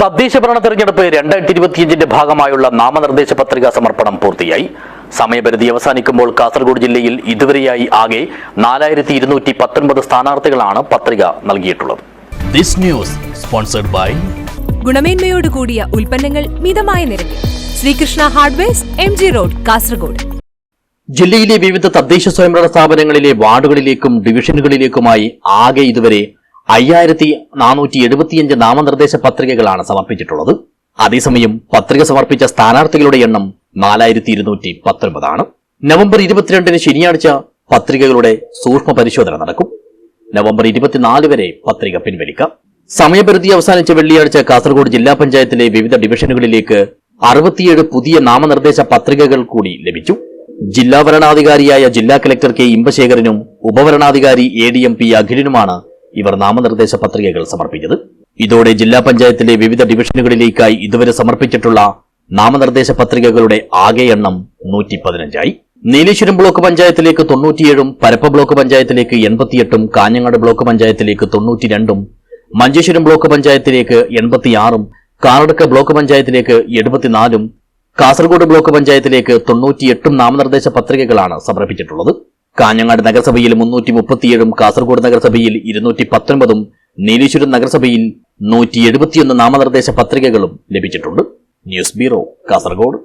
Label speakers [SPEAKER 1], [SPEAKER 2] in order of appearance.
[SPEAKER 1] തദ്ദേശ ഭരണ തെരഞ്ഞെടുപ്പ് രണ്ടായിരത്തി ഇരുപത്തിയഞ്ചിന്റെ ഭാഗമായുള്ള നാമനിർദ്ദേശ പത്രിക സമർപ്പണം പൂർത്തിയായി. സമയപരിധി അവസാനിക്കുമ്പോൾ കാസർഗോഡ് ജില്ലയിൽ ഇതുവരെയായി ആകെ നാലായിരത്തി ഇരുന്നൂറ്റി പത്തൊൻപത് സ്ഥാനാർത്ഥികളാണ് പത്രിക നൽകിയിട്ടുള്ളത്.
[SPEAKER 2] This news sponsored by
[SPEAKER 3] ഗുണമേന്മയോട് കൂടിയ ഉൽപ്പന്നങ്ങൾ മിതമായ നിരക്കിൽ. Sreekrishna hardwares M G road Kasaragod.
[SPEAKER 1] ജില്ലയിലെ വിവിധ തദ്ദേശ സ്വയംഭരണ സ്ഥാപനങ്ങളിലെ വാർഡുകളിലേക്കും ഡിവിഷനുകളിലേക്കുമായി ആകെ ഇതുവരെ അയ്യായിരത്തി നാനൂറ്റി എഴുപത്തിയഞ്ച് നാമനിർദ്ദേശ പത്രികകളാണ് സമർപ്പിച്ചിട്ടുള്ളത്. അതേസമയം പത്രിക സമർപ്പിച്ച സ്ഥാനാർത്ഥികളുടെ എണ്ണം നാലായിരത്തി ഇരുന്നൂറ്റി പത്തൊൻപതാണ് നവംബർ ഇരുപത്തിരണ്ടിന് ശനിയാഴ്ച പത്രികകളുടെ സൂക്ഷ്മ പരിശോധന നടക്കും. നവംബർ ഇരുപത്തിനാല് വരെ പത്രിക പിൻവലിക്കാം. സമയപരിധി അവസാനിച്ച വെള്ളിയാഴ്ച കാസർഗോഡ് ജില്ലാ പഞ്ചായത്തിലെ വിവിധ ഡിവിഷനുകളിലേക്ക് അറുപത്തിയേഴ് പുതിയ നാമനിർദ്ദേശ പത്രികകൾ കൂടി ലഭിച്ചു. ജില്ലാ ഭരണാധികാരിയായ ജില്ലാ കലക്ടർ കെ ഇമ്പശേഖരനും ഉപവരണാധികാരി എ ഡി എം പി അഖിലിനുമാണ് ഇവർ നാമനിർദ്ദേശ പത്രികകൾ സമർപ്പിച്ചത്. ഇതോടെ ജില്ലാ പഞ്ചായത്തിലെ വിവിധ ഡിവിഷനുകളിലേക്കായി ഇതുവരെ സമർപ്പിച്ചിട്ടുള്ള നാമനിർദ്ദേശ പത്രികകളുടെ ആകെ എണ്ണം നൂറ്റി പതിനഞ്ചായി നീലേശ്വരം ബ്ലോക്ക് പഞ്ചായത്തിലേക്ക് തൊണ്ണൂറ്റിയേഴും പരപ്പ ബ്ലോക്ക് പഞ്ചായത്തിലേക്ക് എൺപത്തിയെട്ടും കാഞ്ഞങ്ങാട് ബ്ലോക്ക് പഞ്ചായത്തിലേക്ക് തൊണ്ണൂറ്റിരണ്ടും മഞ്ചേശ്വരം ബ്ലോക്ക് പഞ്ചായത്തിലേക്ക് എൺപത്തിയാറും കാറടുക്ക ബ്ലോക്ക് പഞ്ചായത്തിലേക്ക് എഴുപത്തിനാലും കാസർഗോഡ് ബ്ലോക്ക് പഞ്ചായത്തിലേക്ക് തൊണ്ണൂറ്റിയെട്ടും നാമനിർദ്ദേശ പത്രികകളാണ് സമർപ്പിച്ചിട്ടുള്ളത്. കാഞ്ഞങ്ങാട് നഗരസഭയിൽ മുന്നൂറ്റി മുപ്പത്തിയേഴും കാസർഗോഡ് നഗരസഭയിൽ ഇരുന്നൂറ്റി പത്തൊൻപതും നീലേശ്വരം നഗരസഭയിൽ നൂറ്റി എഴുപത്തിയൊന്ന് നാമനിർദ്ദേശ പത്രികകളും ലഭിച്ചിട്ടുണ്ട്. News bureau Kasaragod.